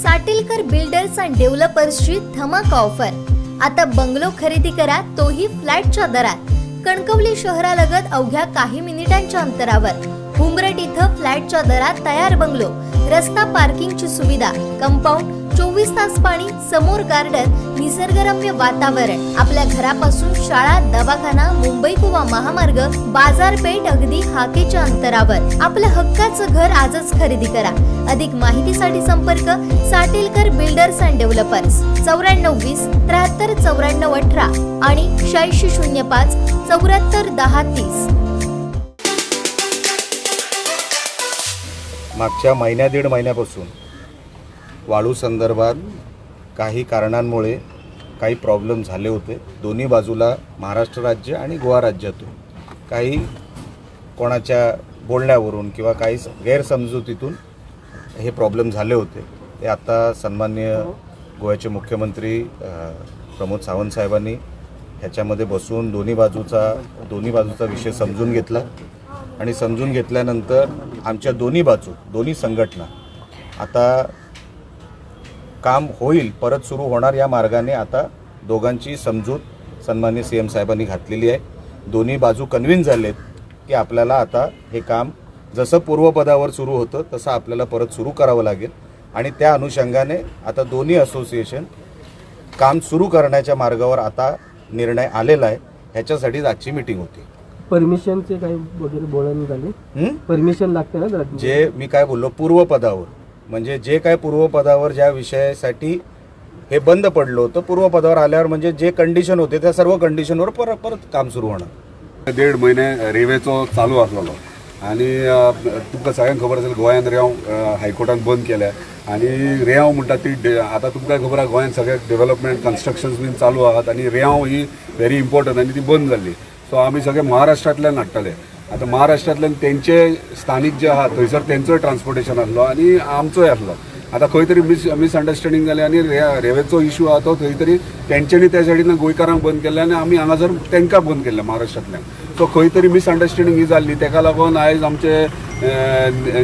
Satelkar builders and डेव्हलपर्सची धमाका offer. आता bungalow खरेदी करा तोही फ्लॅटच्या दरात. कणकवली शहरालगत अवघ्या काही मिनिटांच्या अंतरावर. उमरट इथं फ्लॅटच्या दरात तयार बंगलो. रस्ता पार्किंगची सुविधा कंपाऊंड चोवीस तास पाणी समोर गार्डन निसर्गरम्य वातावरण. आपल्या घरापासून शाळा दवाखाना मुंबई गोवा महामार्ग बाजारपेठ अगदी हाकेच्या अंतरावर. आपलं हक्काचं घर आजच खरेदी करा. अधिक माहितीसाठी संपर्क साटेलकर बिल्डर्स अँड डेव्हलपर्स. चौऱ्याण्णव वीस त्र्याहत्तर चौऱ्याण्णव अठरा आणि शहाऐंशी शून्य पाच चौऱ्याहत्तर दहा तीस. मागच्या महिन्या दीड महिन्यापासून वाळू संदर्भात काही कारणांमुळे काही प्रॉब्लेम झाले होते. दोन्ही बाजूला महाराष्ट्र राज्य आणि गोवा राज्यातून. काही कोणाच्या बोलण्यावरून किंवा काही गैरसमजुतीतून हे प्रॉब्लेम झाले होते. ते आता सन्माननीय गोव्याचे मुख्यमंत्री प्रमोद सावंत साहेबांनी ह्याच्यामध्ये बसून दोन्ही बाजूचा दोन्ही बाजूचा विषय समजून घेतला. आणि समजून घेतल्यानंतर आमच्या दोन्ही बाजू दोन्ही संघटना आता काम होईल परत सुरू होणार या मार्गाने आता दोघांची समजूत सन्मान्य सी एम साहेबांनी घातलेली आहे. दोन्ही बाजू कन्व्हिन्स झालेत की आपल्याला आता हे काम जसं पूर्वपदावर सुरू होतं तसं आपल्याला परत सुरू करावं लागेल. आणि त्या अनुषंगाने आता दोन्ही असोसिएशन काम सुरू करण्याच्या मार्गावर आता निर्णय आलेला आहे. ह्याच्यासाठीच आजची मीटिंग होती. परमिशनचे काही वगैरे बोलणी झाली? परमिशन लागते ना त्याला? जे मी काय बोललो पूर्वपदावर. म्हणजे जे काय पूर्वपदावर ज्या विषयासाठी हे बंद पडलं होतं पूर्वपदावर आल्यावर म्हणजे जे कंडिशन होते त्या सर्व कंडिशनवर परत परत काम सुरू होणार. देड म्हयने रेवेचो चालू आसलेलो आनी अ, तुमकां सगळ्यांक खबर असेल गोंयांत रेंव हायकोर्टान बंद केल्या. आनी रेंव म्हणटा ती डे- आतां तुमकां खबर आहा गोंयांत सगळे डेव्हलपमेंट कन्स्ट्रक्शन्स बीन चालू आहात. आनी रेंव ही व्हेरी इम्पॉर्टंट आनी ती बंद जाल्ली सो आमी सगळे महाराष्ट्रांतल्यान हाडटाले आतां महाराष्ट्रांतल्यान तेंचे स्थानीक जे आहा थंयसर तेंचोय ट्रान्सपोर्टेशन आसलो आनी आमचोय आसलो. आतां खंय तरी मिस मिसअंडरस्टँडींग जालें आनी रे रेवेचो इशू आहा तो थंय तरी तेंच्यांनी त्या सायडीन गोंयकारांक बंद केल्ले आनी आमी हांगासर तेंकां बंद केल्लें महाराष्ट्रांतल्यान सो खंय तरी मिसअंडरस्टँडींग ही जाल्ली. तेका लागून आयज आमचे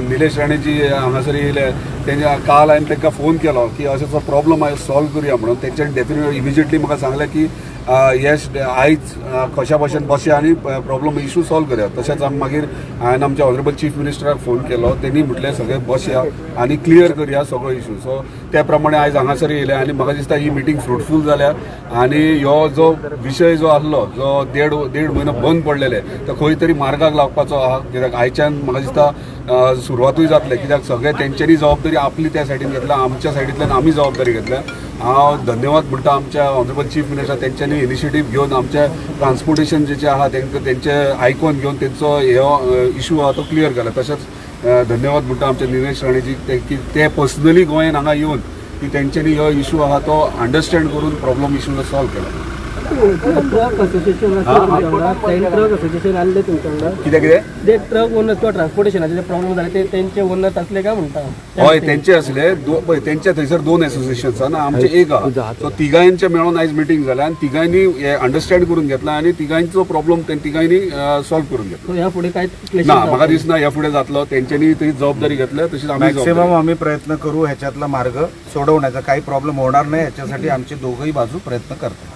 निलेश राणेजी हांगासर येयले तेंच्या काल हांवें तांकां फोन केलो की असो प्रॉब्लम आयज सॉल्व करुया म्हणून. तेंच्यानी डेफिनेट इमिजिएटली म्हाका सांगलें की येस आयज कशा भशेन बसया आनी प्रॉब्लम इशू सॉल्व करया. तशेंच आमी मागीर हांवें आमच्या ऑनरेबल चीफ मिनिस्टराक फोन केलो. तेणी म्हटलें सगळें बसया आनी क्लियर करया सगळो इशू सो त्या प्रमाणे आयज हांगासर येयले आनी म्हाका दिसता ही मिटींग फ्रुटफूल जाल्या आनी हो जो विशय जो आसलो जो देड देड म्हयनो बंद पडलेले तो खंय तरी मार्गाक लागपाचो आहा. कित्याक आयच्यान म्हाका दिसता सुरवातूय जातले. कित्याक सगळे तेंच्यांनी जबाबदारी आपली त्या सायडीन घेतल्या आमच्या सायडींतल्यान आमी जबाबदारी घेतल्या. हांव धन्यवाद म्हणटा आमच्या ऑनरेबल चीफ मिनिस्टर तेंच्यांनी इनिशिएटीव घेवन आमच्या ट्रान्सपोर्टेशन जे जे आहा तेंकां तेंचे आयकून घेवन तेंचो हे इशू आहा तो क्लियर केला तशेंच धन्यवाद म्हणटा आमच्या निलेश राणेजी की ते पर्सनली गोंयान हांगा येवन की तेंच्यांनी हो इशू आहा तो अंडरस्टँड करून प्रॉब्लम इशू सॉल्व केला. ट्रक असोसिएशन असेल तुमच्याकडं ट्रेन ट्रक असोसिएशन आणले तुमच्याकडं कित्याक कितें जे ट्रक ओनर किंवा ट्रान्सपोर्टेशनाचे जे प्रॉब्लेम झाले ते त्यांचे ओनर्स असले काय म्हणता? हय तेंचे असले. दो- पळय थंयसर दोन एसोसिएशन्स आहा आमचे एक आहा सो तिगांयचे मेळून आयज मिटींग जाल्या आनी तिगांयनी हे अंडरस्टँड करून घेतला आनी तिगांयचो प्रॉब्लेम ते तिगांयनी सॉल्व करून घेतला. ह्या पुढे काय ना म्हाका दिसना ह्या फुडें जातलो. तेंच्यांनी ती जबाबदारी घेतल्या तशीच आमी मॅक्सिमम आम्ही प्रयत्न करू ह्याच्यातला मार्ग सोडवण्याचा. काही प्रॉब्लेम होणार नाही याच्यासाठी आमचे दोघंही बाजू प्रयत्न करतात